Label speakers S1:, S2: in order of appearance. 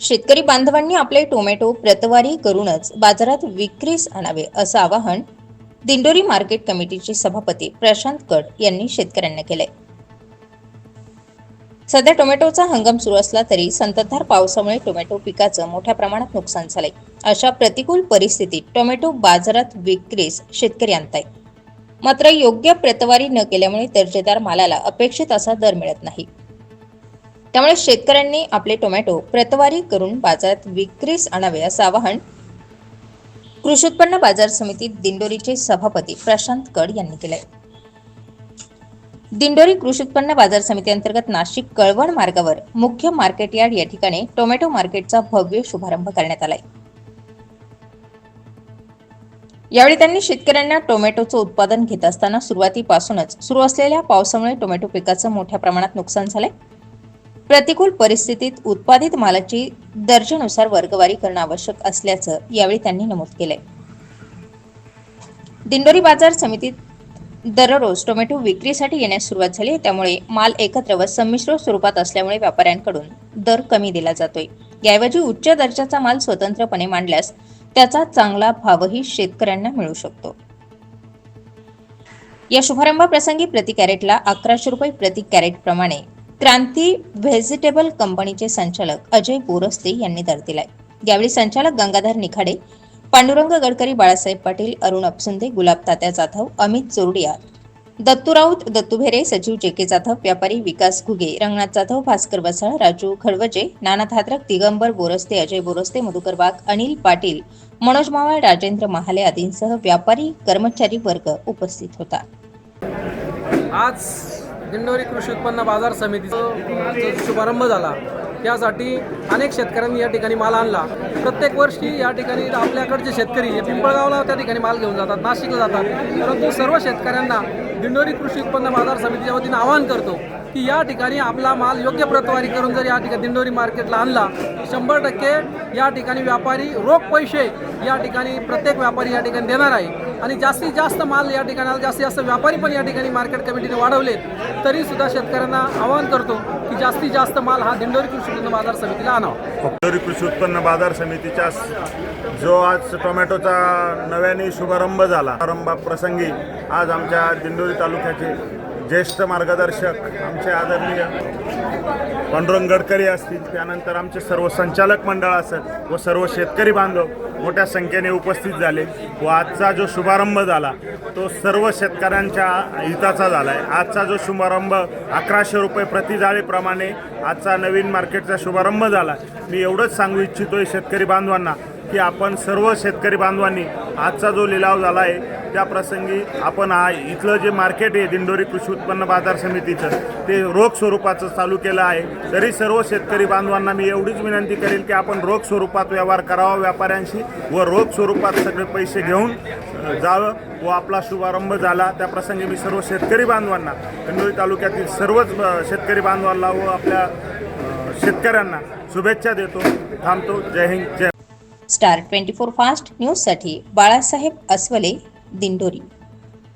S1: शेतकरी बांधवांनी आपले टोमॅटो प्रतवारी करूनच बाजारात विक्रीस आणावे असं आवाहन दिंडोरी मार्केट कमिटीचे सभापती प्रशांत कट यांनी शेतकऱ्यांना केले सध्या टोमॅटोचा हंगाम सुरू असला तरी संततधार पावसामुळे टोमॅटो पिकाचं मोठ्या प्रमाणात नुकसान झालंय. अशा प्रतिकूल परिस्थितीत टोमॅटो बाजारात विक्रीस शेतकरी आणताय मात्र योग्य प्रतवारी न केल्यामुळे दर्जेदार मालाला अपेक्षित असा दर मिळत नाही. त्यामुळे शेतकऱ्यांनी आपले टोमॅटो प्रतवारी करून बाजारात विक्रीस आणावे असं आवाहन कृषी उत्पन्न बाजार समिती दिंडोरीचे सभापती प्रशांत कड यांनी केलंय. दिंडोरी कृषी उत्पन्न बाजार समिती अंतर्गत नाशिक कळवण मार्गावर मुख्य मार्केट यार्ड या ठिकाणी टोमॅटो मार्केटचा भव्य शुभारंभ करण्यात आलाय. यावेळी त्यांनी शेतकऱ्यांना टोमॅटोचं उत्पादन घेत असताना सुरुवातीपासूनच सुरू असलेल्या पावसामुळे टोमॅटो पिकाचं मोठ्या प्रमाणात नुकसान झालंय. प्रतिकूल परिस्थितीत उत्पादित मालाची दर्जानुसार वर्गवारी करणं आवश्यक असल्याचं यावेळी त्यांनी नमूद केलंय. दिंडोरी बाजार समितीत दररोज टोमॅटो विक्रीसाठी येण्यास सुरुवात झाली त्यामुळे माल एकत्र व संमिश्र स्वरूपात असल्यामुळे व्यापाऱ्यांकडून दर कमी दिला जातोय. याऐवजी उच्च दर्जाचा माल स्वतंत्रपणे मांडल्यास त्याचा चांगला भावही शेतकऱ्यांना मिळू शकतो. या शुभारंभाप्रसंगी प्रति कॅरेटला अकराशे रुपये प्रति कॅरेट प्रमाणे क्रांती व्हेजिटेबल कंपनीचे संचालक अजय बोरस्ते यांनी दर दिलाय. यावेळी संचालक गंगाधर निखाडे पांडुरंग गडकरी बाळासाहेब पाटील अरुण अपसुंदे गुलाब तात्या जाधव अमित चोरडिया दत्तू राऊत दत्तू भेरे सचिव जे के जाधव व्यापारी विकास घुगे रंगनाथ जाधव भास्कर बसाळ राजू खडवजे नाना थात्रक दिगंबर बोरस्ते अजय बोरस्ते मधुकर वाघ अनिल पाटील मनोज मावळ राजेंद्र महाले आदींसह व्यापारी कर्मचारी वर्ग उपस्थित होता.
S2: आज दिंडोरी कृषी उत्पन्न बाजार समितीचा शुभारंभ झाला. त्यासाठी अनेक शेतकऱ्यांनी या ठिकाणी माल आणला. प्रत्येक वर्षी या ठिकाणी आपल्याकडचे शेतकरी हे पिंपळगावला त्या ठिकाणी माल घेऊन जातात नाशिकला जातात. परंतु सर्व शेतकऱ्यांना दिंडोरी कृषी उत्पन्न बाजार समितीच्या वतीनं आवाहन करतो की या ठिकाणी आपला माल योग्य प्रतवारी करून जर या ठिकाणी दिंडोरी मार्केटला आणला शंभर टक्के या ठिकाणी व्यापारी रोख पैसे या ठिकाणी प्रत्येक व्यापारी या ठिकाणी देणार आहे. आणि जास्तीत जास्त माल या ठिकाणी जास्तीत जास्त व्यापारी पण या ठिकाणी मार्केट कमिटीने वाढवलेत तरी सुद्धा शेतकऱ्यांना आवाहन करतो की जास्तीत जास्त माल हा दिंडोरी कृषी उत्पन्न बाजार समितीला आणावा.
S3: दिंडोरी कृषी उत्पन्न बाजार समितीच्या जो आज टोमॅटोचा नव्याने शुभारंभ झाला शुभारंभा प्रसंगी आज आमच्या दिंडोरी तालुक्याचे ज्येष्ठ मार्गदर्शक आमचे आदरणीय पांडुरंग गडकरी असतील त्यानंतर आमचे सर्व संचालक मंडळ असत व सर्व शेतकरी बांधव मोठ्या संख्येने उपस्थित झाले व आजचा जो शुभारंभ झाला तो सर्व शेतकऱ्यांच्या हिताचा झाला आहे आजचा जो शुभारंभ अकराशे रुपये प्रतिजाळीप्रमाणे आजचा नवीन मार्केटचा शुभारंभ झाला. मी एवढंच सांगू इच्छितो शेतकरी बांधवांना की आपण सर्व शेतकरी बांधवांनी आजचा जो लिलाव झाला आहे त्या प्रसंगी आपण हा इथलं जे मार्केट आहे दिंडोरी कृषी उत्पन्न बाजार समितीचं ते रोख स्वरूपाचं चालू केलं आहे. तरी सर्व शेतकरी बांधवांना मी एवढीच विनंती करेल की आपण रोख स्वरूपात व्यवहार करावा व्यापाऱ्यांशी व रोख स्वरूपात सगळे पैसे घेऊन जावं व आपला शुभारंभ झाला. त्या प्रसंगी मी सर्व शेतकरी बांधवांना दिंडोरी तालुक्यातील सर्वच शेतकरी बांधवांना व आपल्या शेतकऱ्यांना शुभेच्छा देतो. थांबतो. जय हिंद जय
S1: स्टार ट्वेंटी फोर फास्ट न्यूजसाठी बाळासाहेब अस्वले दिंडोरी.